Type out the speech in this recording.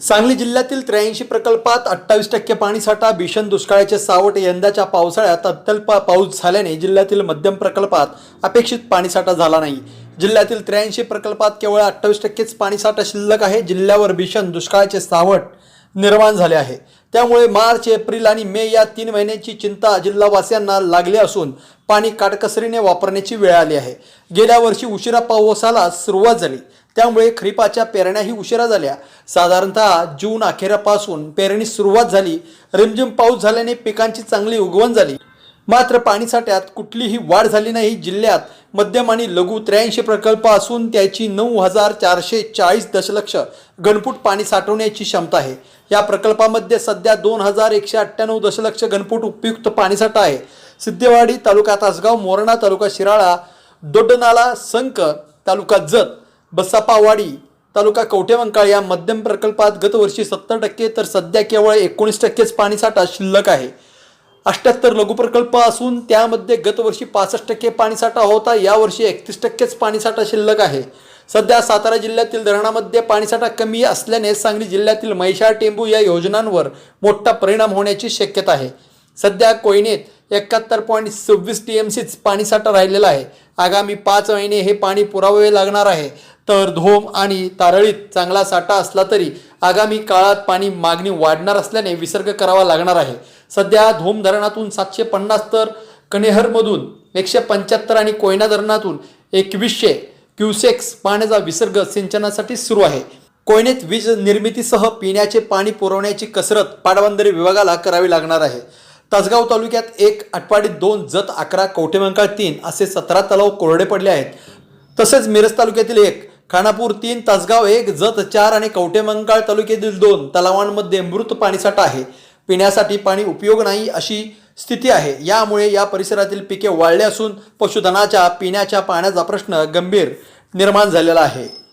सांगली जिल्ह्यातील त्र्याऐंशी प्रकल्पात अठ्ठावीस टक्के पाणीसाठा भीषण दुष्काळाचे सावट यंदाच्या पावसाळ्यात अत्यल्प पाऊस झाल्याने जिल्ह्यातील मध्यम प्रकल्पात अपेक्षित पाणीसाठा झाला नाही. जिल्ह्यातील त्र्याऐंशी प्रकल्पात केवळ अठ्ठावीस टक्केच पाणीसाठा शिल्लक आहे जिल्ह्यावर भीषण दुष्काळाचे सावट निर्माण झाले आहे. त्यामुळे मार्च एप्रिल आणि मे या तीन महिन्यांची चिंता जिल्हावासियांना लागली असून पाणी काटकसरीने वापरण्याची वेळ आली आहे. गेल्या वर्षी उशिरा पावसाला सुरुवात झाली. त्यामुळे खरीपाच्या पेरण्याही उशिरा झाल्या. साधारणतः जून अखेरापासून पेरणी सुरुवात झाली. रिमझिम पाऊस झाल्याने पिकांची चांगली उगवण झाली. मात्र पाणीसाठ्यात कुठलीही वाढ झाली नाही. जिल्ह्यात मध्यम आणि लघु त्र्याऐंशी प्रकल्प असून त्याची नऊ हजार चारशे चाळीस दशलक्ष घनफूट पाणी साठवण्याची क्षमता आहे. या प्रकल्पामध्ये सध्या दोन हजार एकशे अठ्ठ्याण्णव दशलक्ष घनफूट उपयुक्त पाणीसाठा आहे. सिद्धेवाडी तालुका तासगाव मोरणा तालुका शिराळा दोड्डनाला संक तालुका जत बसापावाडी तालुका कवठेवंकाळ या मध्यम प्रकल्पात गतवर्षी सत्तर टक्के तर सध्या केवळ एकोणीस टक्केच पाणीसाठा शिल्लक आहे. अठ्याहत्तर लघुप्रकल्प असून त्यामध्ये गतवर्षी पासष्ट टक्के पाणीसाठा होता यावर्षी एकतीस टक्केच पाणीसाठा शिल्लक आहे. सध्या सातारा जिल्ह्यातील धरणामध्ये पाणीसाठा कमी असल्याने सांगली जिल्ह्यातील म्हैसाळ टेंबू या योजनांवर मोठा परिणाम होण्याची शक्यता आहे. सध्या कोयनेत एकाहत्तर पॉईंट सव्वीस टी एम सीच पाणीसाठा राहिलेला आहे. आगामी पाच महिने हे पाणी पुरावे लागणार आहे. तर धोम आणि तारळीत चांगला साठा असला तरी आगामी काळात पाणी मागणी वाढणार असल्याने विसर्ग करावा लागणार आहे. सध्या धोम धरणातून सातशे पन्नास तर कणेहरमधून एकशे पंच्याहत्तर आणि कोयना धरणातून एकवीसशे क्युसेक्स पाण्याचा विसर्ग सिंचनासाठी सुरू आहे. कोयनेत वीज निर्मितीसह पिण्याचे पाणी पुरवण्याची कसरत पाटबंधारे विभागाला करावी लागणार आहे. तासगाव तालुक्यात एक आटपाडीत दोन जत अकरा कवठेमंकाळ तीन असे सतरा तलाव कोरडे पडले आहेत. तसेच मिरज तालुक्यातील एक खानापूर तीन तासगाव एक जत चार आणि कवठेमंकाळ तालुक्यातील दोन तलावांमध्ये मृत पाणीसाठा आहे. पिण्यासाठी पाणी उपयोग नाही अशी स्थिती आहे. यामुळे या परिसरातील पिके वाळले असून पशुधनाच्या पिण्याच्या पाण्याचा प्रश्न गंभीर निर्माण झालेला आहे.